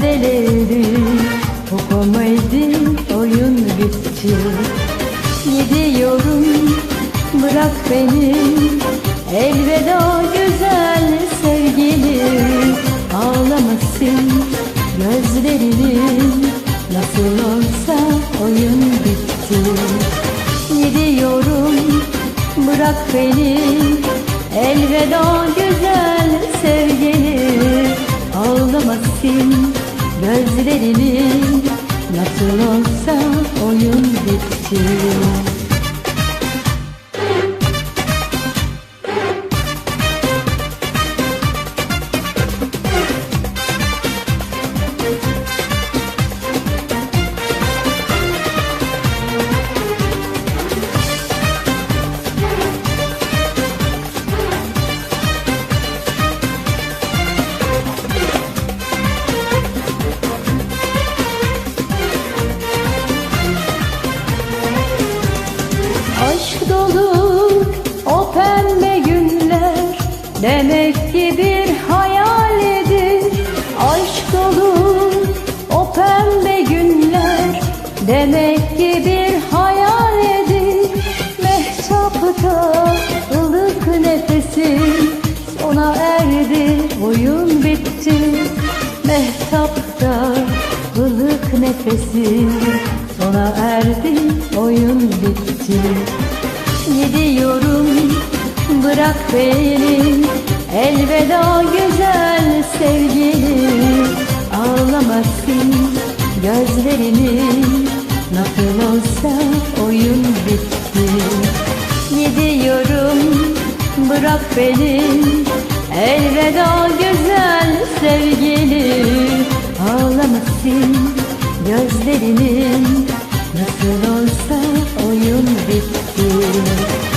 perdeleri komedi oyun bitti. Gidiyorum bırak beni. Elveda güzel sevgilim Ağlamasın gözlerinin. Nasıl olsa oyun bitti. Gidiyorum bırak beni. Elveda güzel gözlerinin Nasıl olsa oyun bitti Demek ki bir hayaldir Aşk dolu o pembe günler. Demek ki bir hayaldir Mehtapta ılık nefesim Sona erdi. Oyun bitti. Mehtapta ılık nefesim Sona erdi. Oyun bitti. Gidiyorum bırak beni. Elveda güzel sevgilim Ağlamasın gözlerinin Nasıl olsa oyun bitti. Gidiyorum bırak beni. Elveda güzel sevgilim Ağlamasın gözlerinin Nasıl olsa oyun bitti